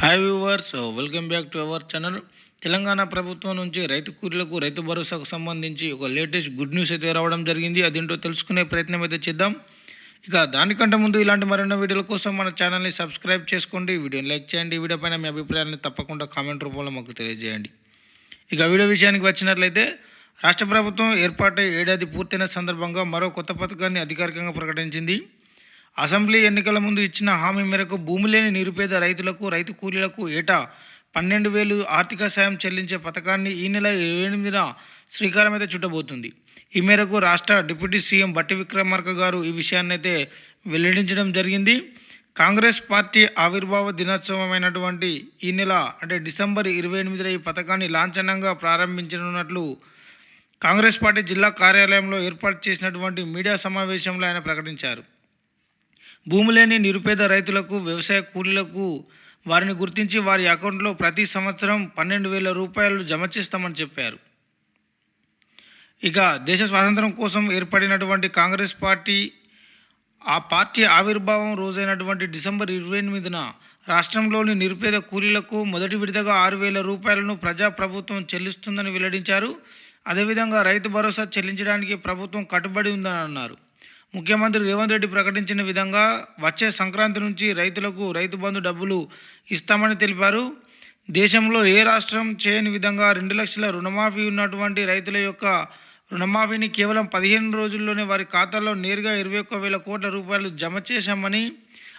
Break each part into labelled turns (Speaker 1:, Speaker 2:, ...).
Speaker 1: Hi viewers welcome back to our channel Telangana ప్రభుత్వం నుంచి రైతు కూలీలకు రైతు భరోసాకు సంబంధించి ఒక లేటెస్ట్ గుడ్ న్యూస్ అయితే రావడం జరిగింది. అదేంటో తెలుసుకునే ప్రయత్నం అయితే చేద్దాం. ఇక దానికంటే ముందు ఇలాంటి మరెన్నో వీడియోల కోసం మన ఛానల్ని సబ్స్క్రైబ్ చేసుకోండి. వీడియోని లైక్ చేయండి. వీడియో పైన మీ అభిప్రాయాన్ని తప్పకుండా కామెంట్ రూపంలో మాకు తెలియజేయండి. ఇక వీడియో విషయానికి వచ్చినట్లయితే రాష్ట్ర ప్రభుత్వం ఏర్పాటై ఏడాది పూర్తయిన సందర్భంగా మరో కొత్త పథకాన్ని అధికారికంగా ప్రకటించింది. అసెంబ్లీ ఎన్నికల ముందు ఇచ్చిన హామీ మేరకు భూమి లేని నిరుపేద రైతులకు రైతు కూలీలకు ఏటా పన్నెండు వేలు ఆర్థిక సాయం చెల్లించే పథకాన్ని ఈ నెల ఇరవై ఎనిమిదిన శ్రీకారం అయితే చుట్టబోతుంది. ఈ మేరకు రాష్ట్ర డిప్యూటీ సీఎం బట్టి విక్రమార్క గారు ఈ విషయాన్నైతే వెల్లడించడం జరిగింది. కాంగ్రెస్ పార్టీ ఆవిర్భావ దినోత్సవమైనటువంటి ఈ నెల అంటే డిసెంబర్ ఇరవై ఎనిమిదిన ఈ పథకాన్ని లాంఛనంగా ప్రారంభించనున్నట్లు కాంగ్రెస్ పార్టీ జిల్లా కార్యాలయంలో ఏర్పాటు చేసినటువంటి మీడియా సమావేశంలో ఆయన ప్రకటించారు. భూమి లేని నిరుపేద రైతులకు వ్యవసాయ కూలీలకు వారిని గుర్తించి వారి అకౌంట్లో ప్రతి సంవత్సరం పన్నెండు వేల రూపాయలు జమ చేస్తామని చెప్పారు. ఇక దేశ స్వాతంత్రం కోసం ఏర్పడినటువంటి కాంగ్రెస్ పార్టీ ఆ పార్టీ ఆవిర్భావం రోజైనటువంటి డిసెంబర్ ఇరవై ఎనిమిదిన రాష్ట్రంలోని నిరుపేద కూలీలకు మొదటి విడతగా ఆరు వేల రూపాయలను ప్రజాప్రభుత్వం చెల్లిస్తుందని వెల్లడించారు. అదేవిధంగా రైతు భరోసా చెల్లించడానికి ప్రభుత్వం కట్టుబడి ఉందని అన్నారు. ముఖ్యమంత్రి రేవంత్ రెడ్డి ప్రకటించిన విధంగా వచ్చే సంక్రాంతి నుంచి రైతులకు రైతు బంధు డబ్బులు ఇస్తామని తెలిపారు. దేశంలో ఏ రాష్ట్రం చేయని విధంగా రెండు లక్షల రుణమాఫీ ఉన్నటువంటి రైతుల యొక్క రుణమాఫీని కేవలం పదిహేను రోజుల్లోనే వారి ఖాతాల్లో నేరుగా ఇరవై ఒక్క వేల కోట్ల రూపాయలు జమ చేశామని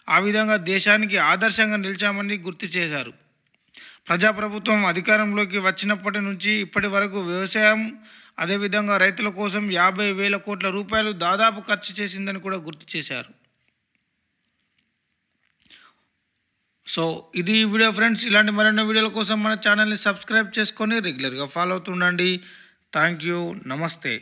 Speaker 1: ఆ విధంగా దేశానికి ఆదర్శంగా నిలిచామని గుర్తు చేశారు. ప్రజాప్రభుత్వం అధికారంలోకి వచ్చినప్పటి నుంచి ఇప్పటి వరకు వ్యవసాయం అదేవిధంగా రైతుల కోసం యాభై వేల కోట్ల రూపాయలు దాదాపు ఖర్చు చేసిందని కూడా గుర్తు చేశారు. సో ఇది వీడియో ఫ్రెండ్స్. ఇలాంటి మరెన్నో వీడియోల కోసం మన ఛానల్ని సబ్స్క్రైబ్ చేసుకొని రెగ్యులర్గా ఫాలో అవుతుండండి. థ్యాంక్ యూ నమస్తే.